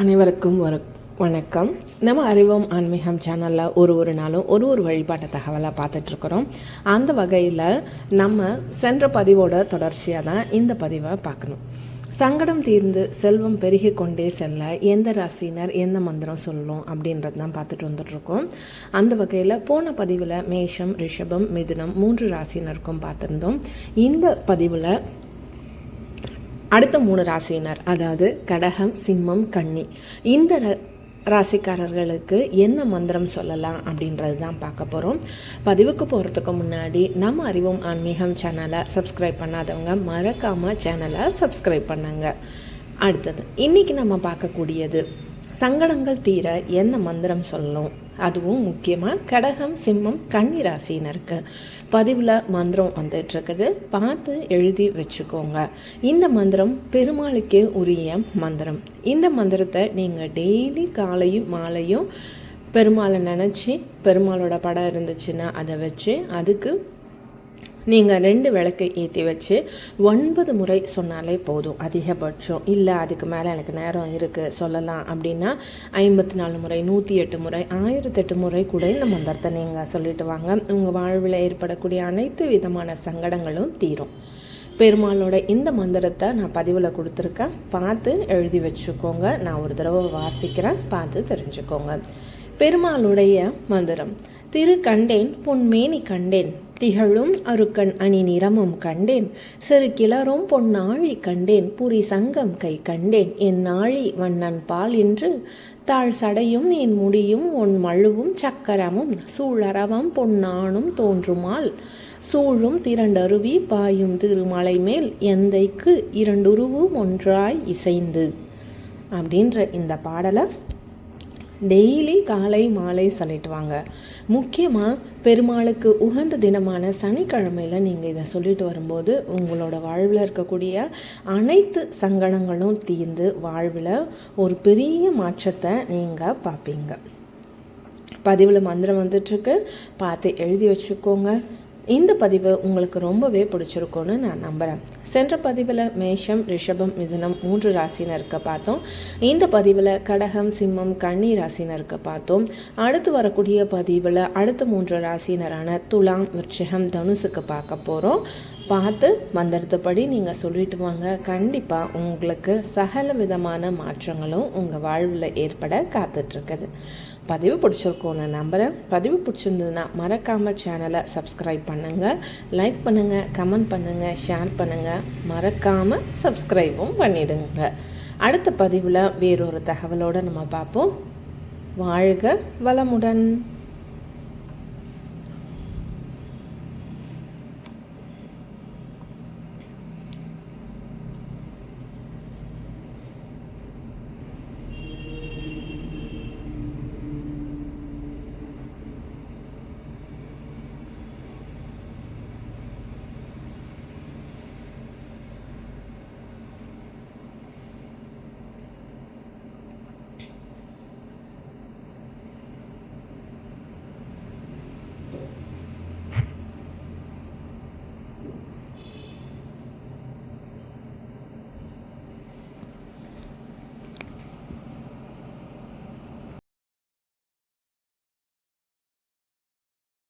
அனைவருக்கும் ஒரு வணக்கம். நம்ம அறிவோம் ஆன்மீகம் சேனலில் ஒரு ஒரு நாளும் ஒரு ஒரு வழிபாட்டு தகவலாக பார்த்துட்ருக்குறோம். அந்த வகையில் நம்ம சென்ற பதிவோட தொடர்ச்சியாக தான் இந்த பதிவை பார்க்கணும். சங்கடம் தீர்ந்து செல்வம் பெருகி கொண்டே செல்ல எந்த ராசினர் எந்த மந்திரம் சொல்லணும் அப்படின்றது தான் பார்த்துட்டு வந்துட்ருக்கோம். அந்த வகையில் போன பதிவில் மேஷம் ரிஷபம் மிதுனம் மூன்று ராசினருக்கும் பார்த்துருந்தோம். இந்த பதிவில் அடுத்த மூணு ராசியினர் அதாவது கடகம் சிம்மம் கன்னி. இந்த ராசிக்காரர்களுக்கு என்ன மந்திரம் சொல்லலாம் அப்படின்றது தான் பார்க்க போகிறோம் பதிவுக்கு போகிறதுக்கு முன்னாடி நம்ம அறிவும் ஆன்மீகம் சேனலை சப்ஸ்கிரைப் பண்ணாதவங்க மறக்காமல் சேனலை சப்ஸ்கிரைப் பண்ணுங்க. அடுத்தது இன்றைக்கி நம்ம பார்க்கக்கூடியது சங்கடங்கள் தீர என்ன மந்திரம் சொல்லணும்? அதுவும் முக்கியமாக கடகம் சிம்மம் கன்னி ராசினருக்கு பதிவில் மந்திரம் வந்துட்டுருக்குது. பார்த்து எழுதி வச்சுக்கோங்க. இந்த மந்திரம் பெருமாளுக்கே உரிய மந்திரம். இந்த மந்திரத்தை நீங்கள் டெய்லி காலையும் மாலையும் பெருமாளை நினச்சி பெருமாளோட படம் இருந்துச்சுன்னா அதை வச்சு அதுக்கு நீங்கள் ரெண்டு விளக்கு ஏற்றி வச்சு ஒன்பது முறை சொன்னாலே போதும். அதிகபட்சம். இல்லை அதுக்கு மேலே எனக்கு நேரம் இருக்குது சொல்லலாம் அப்படின்னா ஐம்பத்தி நாலு முறை நூற்றி எட்டு முறை ஆயிரத்தெட்டு முறை கூட இந்த மந்திரத்தை நீங்கள் சொல்லிட்டு வாங்க. உங்கள் வாழ்வில் ஏற்படக்கூடிய அனைத்து விதமான சங்கடங்களும் தீரும். பெருமாளோட இந்த மந்திரத்தை நான் பதிவில் கொடுத்துருக்கேன். பார்த்து எழுதி வச்சுக்கோங்க. நான் ஒரு தடவை வாசிக்கிறேன். பார்த்து தெரிஞ்சுக்கோங்க. பெருமாளுடைய மந்திரம் திரு கண்டேன் பொன்மேனி கண்டேன் திகழும் அருக்கண் அணி நிறமும் கண்டேன். சிறு கிளரும் பொன்னாழி கண்டேன். புரி சங்கம் கை கண்டேன். என் நாழி வண்ணன் பால் என்று. தாழ் சடையும் என் முடியும் உன் மழுவும் சக்கரமும். சூழரவம் பொன்னானும் தோன்றுமால். சூழும் திரண்டருவி பாயும் திருமலை மேல். எந்தைக்கு இரண்டுருவும் ஒன்றாய் இசைந்து. அப்படின்ற இந்த பாடலை டெய்லி காலை மாலை சொல்லிட்டு வாங்க முக்கியமாக பெருமாளுக்கு உகந்த தினமான சனிக்கிழமையில் நீங்கள் இதை சொல்லிட்டு வரும்போது உங்களோட வாழ்வில் இருக்கக்கூடிய அனைத்து சங்கடங்களும் தீர்ந்து வாழ்வில் ஒரு பெரிய மாற்றத்தை நீங்கள் பார்ப்பீங்க. பதிவில் மந்திரம் வந்துட்டுருக்கு பார்த்து எழுதி வச்சுக்கோங்க. இந்த பதிவு உங்களுக்கு ரொம்பவே பிடிச்சிருக்கும்னு நான் நம்புகிறேன் சென்ற பதிவில் மேஷம் ரிஷபம் மிதுனம் மூன்று ராசினருக்கு பார்த்தோம். இந்த பதிவில் கடகம் சிம்மம் கன்னி ராசினருக்கு பார்த்தோம். அடுத்து வரக்கூடிய பதிவில் அடுத்த மூன்று ராசினரான துலாம் விருட்சகம் தனுசுக்கு பார்க்க போகிறோம் பார்த்து மந்திரத்துப்படி நீங்கள் சொல்லிட்டு வாங்க. கண்டிப்பாக உங்களுக்கு சகல விதமான மாற்றங்களும் உங்கள் வாழ்வில் ஏற்பட காத்துட்ருக்குது பதிவு பிடிச்சிருக்கோம் நம்புகிறேன் பதிவு பிடிச்சிருந்ததுன்னா மறக்காமல் சேனலை சப்ஸ்கிரைப் பண்ணுங்கள் லைக் பண்ணுங்கள் கமெண்ட் பண்ணுங்கள் ஷேர் பண்ணுங்கள் மறக்காமல் சப்ஸ்கிரைபும் பண்ணிடுங்க. அடுத்த பதிவில் வேறொரு தகவலோடு நம்ம பார்ப்போம். வாழ்க வளமுடன்.